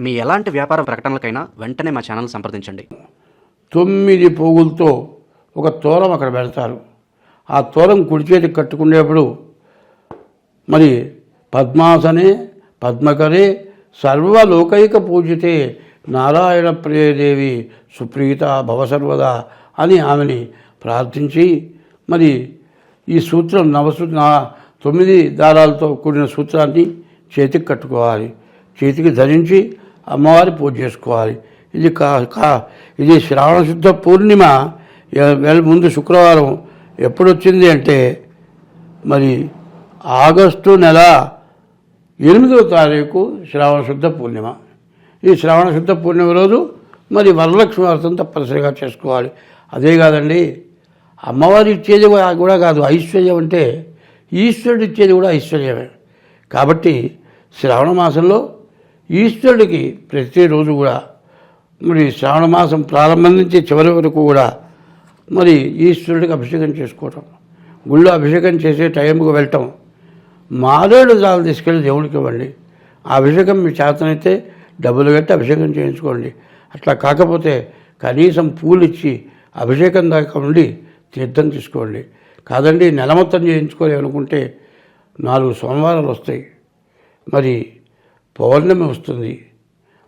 మీ ఎలాంటి వ్యాపార ప్రకటనలకైనా వెంటనే మా ఛానల్ సంప్రదించండి. తొమ్మిది పోగులతో ఒక తోరం అక్కడ పెడతారు. ఆ తోరం కుడి చేతికి కట్టుకునేప్పుడు మరి పద్మాసనే పద్మకరే సర్వలోకైక పూజితే నారాయణ ప్రియదేవి సుప్రీత భవసర్వదా అని ఆమెని ప్రార్థించి మరి ఈ సూత్రం నవసూ నా తొమ్మిది దారాలతో కూడిన సూత్రాన్ని చేతికి కట్టుకోవాలి. చేతికి ధరించి అమ్మవారి పూజ చేసుకోవాలి. ఇది కా కా ఇది శ్రావణ శుద్ధ పూర్ణిమ. ముందు శుక్రవారం ఎప్పుడు వచ్చింది అంటే మరి ఆగస్టు నెల ఎనిమిదో తారీఖు శ్రావణ శుద్ధ పూర్ణిమ. ఈ శ్రావణ శుద్ధ పూర్ణిమ రోజు మరి వరలక్ష్మి వ్రతం తప్పనిసరిగా చేసుకోవాలి. అదే కాదండి అమ్మవారు ఇచ్చేది కూడా కాదు ఐశ్వర్యం అంటే ఈశ్వరుడు ఇచ్చేది కూడా ఐశ్వర్యమే. కాబట్టి శ్రావణ మాసంలో ఈశ్వరుడికి ప్రతిరోజు కూడా మరి శ్రావణ మాసం ప్రారంభం నుంచి చివరి వరకు కూడా మరి ఈశ్వరుడికి అభిషేకం చేసుకోవటం. గుళ్ళో అభిషేకం చేసే టైంకి వెళ్ళటం. మారేడు దాలు తీసుకెళ్ళి దేవుడికి ఇవ్వండి. ఆ అభిషేకం మీ చేతనైతే డబ్బులు కట్టి అభిషేకం చేయించుకోండి. అట్లా కాకపోతే కనీసం పూలు ఇచ్చి అభిషేకం దాకా ఉండి తీర్థం తీసుకోండి. కాదండి నెల మొత్తం చేయించుకోవాలి అనుకుంటే నాలుగు సోమవారాలు వస్తాయి. మరి పౌర్ణమి వస్తుంది.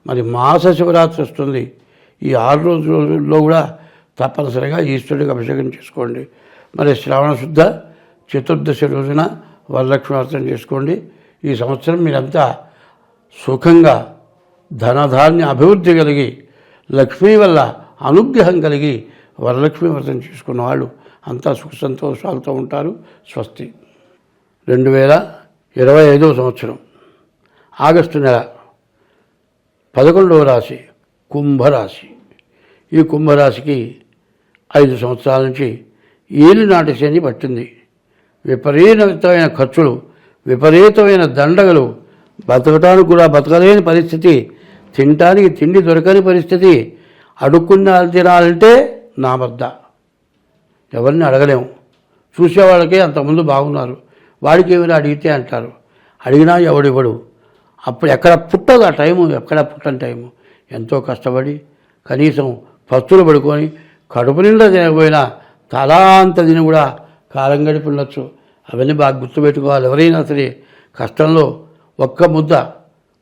మరి మాస శివరాత్రి వస్తుంది. ఈ ఆరు రోజుల్లో కూడా తప్పనిసరిగా ఈశ్వరుడికి అభిషేకం చేసుకోండి. మరి శ్రావణ శుద్ధ చతుర్దశి రోజున వరలక్ష్మి వ్రతం చేసుకోండి. ఈ సంవత్సరం మీరంతా సుఖంగా ధనధాన్య అభివృద్ధి కలిగి లక్ష్మీ వల్ల అనుగ్రహం కలిగి వరలక్ష్మి వ్రతం చేసుకున్న వాళ్ళు అంతా సుఖ సంతోషాలతో ఉంటారు. స్వస్తి. రెండు వేల ఇరవై ఐదవ సంవత్సరం. ఆగస్టు నెల పదకొండవ రాశి కుంభరాశి. ఈ కుంభరాశికి ఐదు సంవత్సరాల నుంచి ఏలినాటి శని పట్టింది. విపరీతమైన ఖర్చులు విపరీతమైన దండగలు బతకటానికి కూడా బతకలేని పరిస్థితి తినటానికి తిండి దొరకని పరిస్థితి అడుక్కున్న తినాలంటే నా వద్ద. ఎవరిని అడగలేము చూసేవాళ్ళకే అంతకుముందు బాగున్నారు. వాడికి ఏమైనా అడిగితే అంటారు. అడిగినా ఎవడివ్వడు అప్పుడు ఎక్కడ పుట్టదు ఆ టైము ఎక్కడ పుట్టని టైము. ఎంతో కష్టపడి కనీసం పస్తులు పడుకొని కడుపు నిండా తినకపోయినా తలా అంత తిని కూడా కాలం గడిపి ఉండొచ్చు. అవన్నీ బాగా గుర్తుపెట్టుకోవాలి. ఎవరైనా సరే కష్టంలో ఒక్క ముద్ద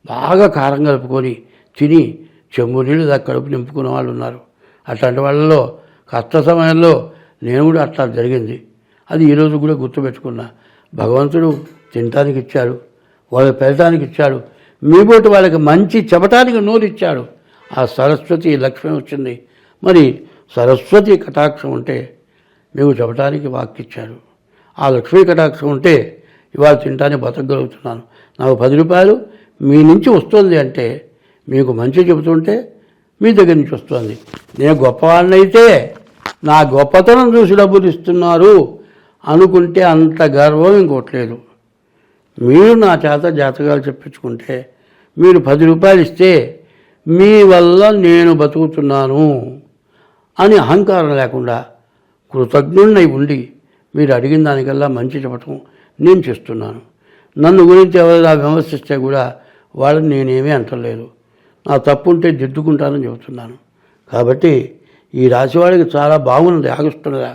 బాగా కారం కలుపుకొని తిని చెంబు నీళ్ళు దాకా కడుపు నింపుకున్న వాళ్ళు ఉన్నారు. అట్లాంటి వాళ్ళలో కష్ట సమయంలో నేను కూడా అట్లా జరిగింది. అది ఈరోజు కూడా గుర్తుపెట్టుకున్నా. భగవంతుడు తినటానికి ఇచ్చాడు. వాళ్ళ పెరటానికి ఇచ్చాడు మీబోటి వాళ్ళకి మంచి చెప్పటానికి నోరు ఇచ్చాడు ఆ సరస్వతి లక్ష్మి వచ్చింది. మరి సరస్వతి కటాక్షం ఉంటే మీకు చెప్పటానికి వాక్కిచ్చారు. ఆ లక్ష్మీ కటాక్షం ఉంటే ఇవాళ తింటానే బతకగలుగుతున్నాను. నాకు పది రూపాయలు మీ నుంచి వస్తుంది అంటే మీకు మంచి చెబుతుంటే మీ దగ్గర నుంచి వస్తుంది. నేను గొప్పవాడినైతే నా గొప్పతనం చూసి డబ్బులు ఇస్తున్నారు. అనుకుంటే అంత గర్వం ఇంకోట్లేదు మీరు నా చేత జాతకాలు చెప్పించుకుంటే మీరు పది రూపాయలు ఇస్తే మీ వల్ల నేను బతుకుతున్నాను అని అహంకారం లేకుండా కృతజ్ఞుడినై ఉండి మీరు అడిగిన దానికల్లా మంచి చెప్పటం నేను చేస్తున్నాను. నన్ను గురించి ఎవరైనా విమర్శిస్తే కూడా వాళ్ళని నేనేమీ అంటలేదు. నా తప్పు ఉంటే దిద్దుకుంటానని చెబుతున్నాను. కాబట్టి ఈ రాశివాడికి చాలా బాగున్నది. ఆగస్టు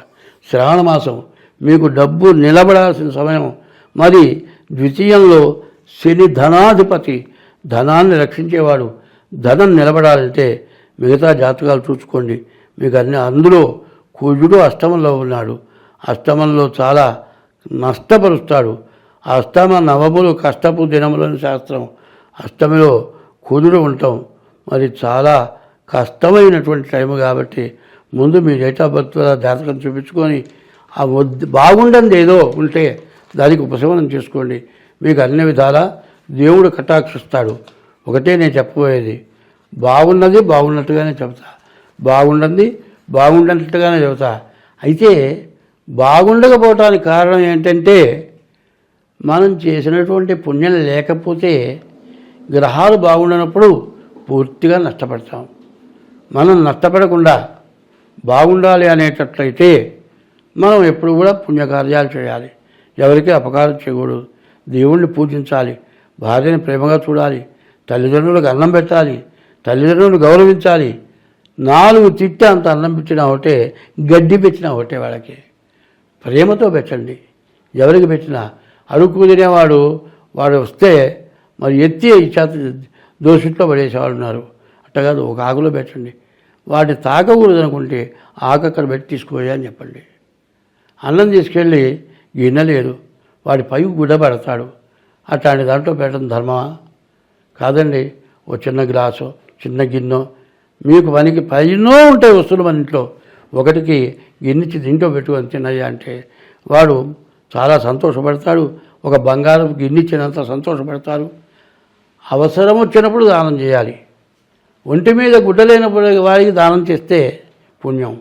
శ్రావణ మాసం. మీకు డబ్బు నిలబడాల్సిన సమయం. మరి ద్వితీయంలో శని ధనాధిపతి ధనాన్ని రక్షించేవాడు ధనం నిలబడాలంటే మిగతా జాతకాలు చూసుకోండి. మీకు అన్ని అందులో కుజుడు అష్టమంలో ఉన్నాడు. అష్టమంలో చాలా నష్టపరుస్తాడు. అష్టమ నవములు కష్టపు దినములని శాస్త్రం. అష్టమిలో కుదురు ఉంటాం. మరి చాలా కష్టమైనటువంటి టైం కాబట్టి ముందు మీ డేట్ ఆఫ్ బర్త్ జాతకం చూపించుకొని ఆ వద్ద బాగుండంది ఏదో ఉంటే దానికి ఉపశమనం చేసుకోండి. మీకు అన్ని విధాలా దేవుడు కటాక్షిస్తాడు. ఒకటే నేను చెప్పబోయేది. బాగున్నది బాగున్నట్టుగానే చెబుతా. బాగుండంది బాగుండనట్టుగానే చెబుతా. అయితే బాగుండకపోవటానికి కారణం ఏంటంటే మనం చేసినటువంటి పుణ్యం లేకపోతే గ్రహాలు బాగుండనప్పుడు పూర్తిగా నష్టపడతాం. మనం నష్టపడకుండా బాగుండాలి అనేటట్లయితే మనం ఎప్పుడు కూడా పుణ్యకార్యాలు చేయాలి. ఎవరికి అపకారం చేయకూడదు. దేవుణ్ణి పూజించాలి. భార్యని ప్రేమగా చూడాలి. తల్లిదండ్రులకు అన్నం పెట్టాలి. తల్లిదండ్రులను గౌరవించాలి. నాలుగు తిట్టి అంత అన్నం పెట్టినా ఒకటే గడ్డి పెట్టినా ఒకటే వాళ్ళకి. ప్రేమతో పెట్టండి. ఎవరికి పెట్టినా. అడుక్కు తినేవాడు వాడు వస్తే మరి ఎత్తి చేత దోషిట్లో పడేసేవాళ్ళు ఉన్నారు. అట్లా కాదు ఒక ఆకులో పెట్టండి. వాటిని తాకకూడదు అనుకుంటే ఆకు అక్కడ పెట్టి తీసుకుపోయా అని చెప్పండి. అన్నం తీసుకెళ్ళి గిన్నె లేదు వాడి పై గుడ్డ పెడతాడు. అట్లాంటి దాంట్లో పెట్టడం ధర్మమా? కాదండి ఓ చిన్న గ్లాసు చిన్న గిన్నె. మీకు పనికి పైనో ఉంటాయి వస్తువులు మన ఇంట్లో. ఒకటికి గిన్నెచ్చి దీంట్లో పెట్టుకొని తిన్నాయి అంటే వాడు చాలా సంతోషపడతాడు. ఒక బంగారం గిన్నెచ్చినంత సంతోషపడతారు. అవసరం వచ్చినప్పుడు దానం చేయాలి. ఒంటి మీద గుడ్డ లేనప్పుడు వారికి దానం చేస్తే పుణ్యం.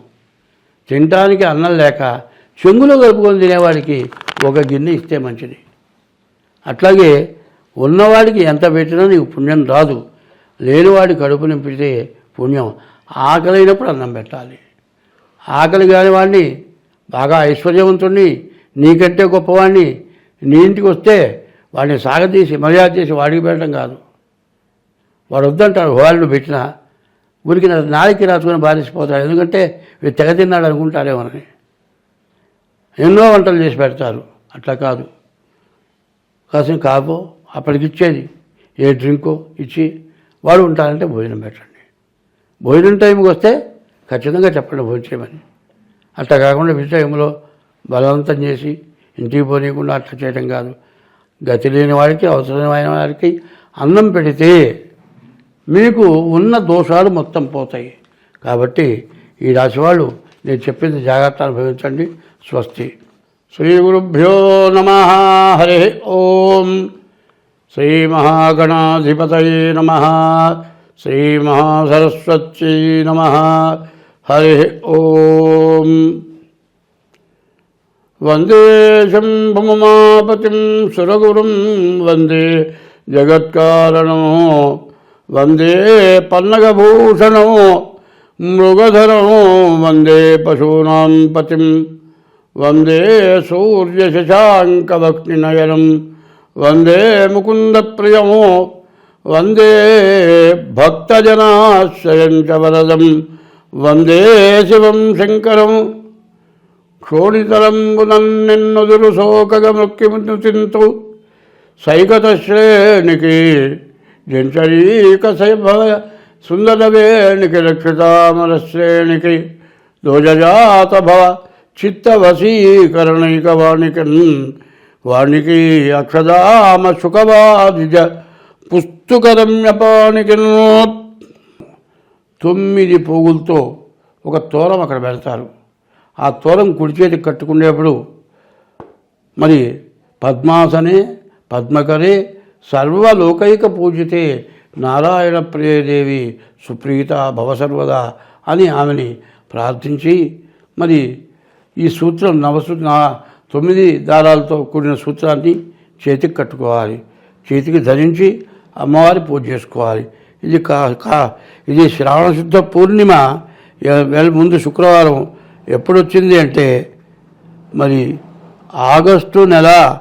తినటానికి అన్నం లేక చెంగులో కలుపుకొని తినేవాడికి ఒక గిన్నె ఇస్తే మంచిది. అట్లాగే ఉన్నవాడికి ఎంత పెట్టినా నీకు పుణ్యం రాదు. లేనివాడి కడుపు నింపితే పుణ్యం. ఆకలైనప్పుడు అన్నం పెట్టాలి. ఆకలి కాని వాడిని బాగా ఐశ్వర్యవంతుణ్ణి నీకంటే గొప్పవాడిని నీ ఇంటికి వస్తే వాడిని సాగతీసి మర్యాద చేసి వాడికి పెట్టడం కాదు. వాడు వద్దంటాడు వాళ్ళు పెట్టినా ఊరికి నాలికి రాసుకొని బాధిసిపోతాడు ఎందుకంటే వీడు తెగ తిన్నాడు అనుకుంటారేమోనని ఎన్నో వంటలు చేసి పెడతారు. అట్లా కాదు. కాసిన కాపో అప్పటికి ఇచ్చేది ఏ డ్రింకో ఇచ్చి వాడు ఉంటారంటే భోజనం పెట్టండి. భోజనం టైంకి వస్తే ఖచ్చితంగా చెప్పండి భోజనం చేయమని. అట్లా కాకుండా విషయంలో టైంలో బలవంతం చేసి ఇంటికి పోనీయకుండా అట్లా చేయడం కాదు. గతి లేని వాడికి అవసరమైన వారికి అన్నం పెడితే మీకు ఉన్న దోషాలు మొత్తం పోతాయి. కాబట్టి ఈ రాశి వాళ్ళు నేను చెప్పింది జాగ్రత్త అనుభవించండి. స్వస్తి. శ్రీ గురుభ్యో నమ. హరి ఓం. శ్రీ మహాగణాధిపతయే నమ. శ్రీ మహాసరస్వత్యై నమ. హరి ఓం. వందే శంభుమాపతిం సురగురుం వందే జగత్కారణం. వందే పన్నగభూషణం మృగధరం. వందే పశూనాం పతిం వందే సూర్య సూర్యశశాంకవక్నినయనం వందే ముకుందప్రియం వందే భక్తజనాశ్రయం చ వరదం. వందే శివం శంకరం. క్షోణితరంబునన్నెన్నొదురు శోకగ మృక్కిమును తింతు. సైకత శ్రేణికి జంచరీక సైభవ సుందర వేణికి రక్షితామర శ్రేణికి. దోజజాత భవ చిత్తవశీకరణైక వాణికన్ వాణికి అక్షదామ సుఖవాదిజ పుస్తుకరమ్యపాణికిన్ తొమ్మిది పోగులతో ఒక తోరం అక్కడ పెడతారు. ఆ తోరం కుడి చేతికి కట్టుకునేప్పుడు మరి పద్మాసనే పద్మకరే సర్వలోకైక పూజితే నారాయణ ప్రియదేవి సుప్రీత భవసర్వదా అని ఆమెని ప్రార్థించి మరి ఈ సూత్రం నవసు నా తొమ్మిది దారాలతో కూడిన సూత్రాన్ని చేతికి కట్టుకోవాలి. చేతికి ధరించి అమ్మవారి పూజ చేసుకోవాలి. ఇది కా కా ఇది శ్రావణ శుద్ధ పూర్ణిమ. ఎ- ముందు శుక్రవారం ఎప్పుడు వచ్చింది అంటే మరి ఆగస్టు నెల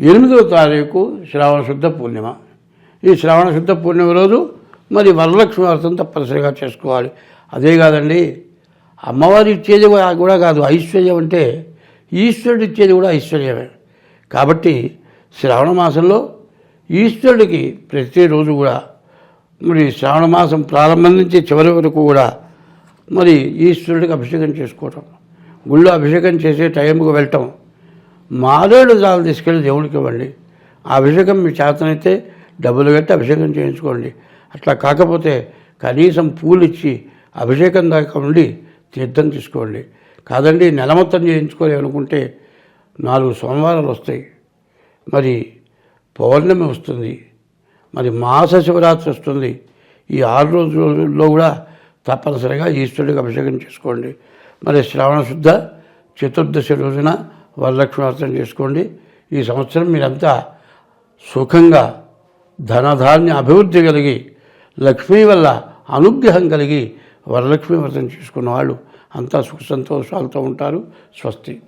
ఎనిమిదవ తారీఖు శ్రావణ శుద్ధ పూర్ణిమ. ఈ శ్రావణ శుద్ధ పూర్ణిమ రోజు మరి వరలక్ష్మి వ్రతం తప్పనిసరిగా చేసుకోవాలి. అదే కాదండి అమ్మవారు ఇచ్చేది కూడా- కాదు. ఐశ్వర్యం అంటే ఈశ్వరుడు ఇచ్చేది కూడా ఐశ్వర్యమే. కాబట్టి శ్రావణ మాసంలో ఈశ్వరుడికి ప్రతిరోజు కూడా మరి శ్రావణ మాసం ప్రారంభం నుంచి చివరి వరకు కూడా మరి ఈశ్వరుడికి అభిషేకం చేసుకోవటం. గుళ్ళో అభిషేకం చేసే టైంకి వెళ్ళటం. మారేడు దాలు తీసుకెళ్ళి దేవుడికి ఇవ్వండి. ఆ అభిషేకం మీ చేతనైతే డబ్బులు కట్టి అభిషేకం చేయించుకోండి. అట్లా కాకపోతే కనీసం పూలు ఇచ్చి అభిషేకం దాకా ఉండి తీర్థం తీసుకోండి. కాదండి నెల మొత్తం చేయించుకోవాలి అనుకుంటే నాలుగు సోమవారాలు వస్తాయి. మరి పౌర్ణమి వస్తుంది. మరి మాస శివరాత్రి వస్తుంది. ఈ ఆరు రోజుల్లో కూడా తప్పనిసరిగా ఈశ్వరుడికి అభిషేకం చేసుకోండి. మరి శ్రావణ శుద్ధ చతుర్దశి రోజున వరలక్ష్మి వ్రతం చేసుకోండి. ఈ సంవత్సరం మీరంతా సుఖంగా ధనధాన్య అభివృద్ధి కలిగి లక్ష్మీ వల్ల అనుగ్రహం కలిగి వరలక్ష్మి వ్రతం చేసుకున్న వాళ్ళు అంతా సుఖ సంతోషాలతో ఉంటారు స్వస్తి.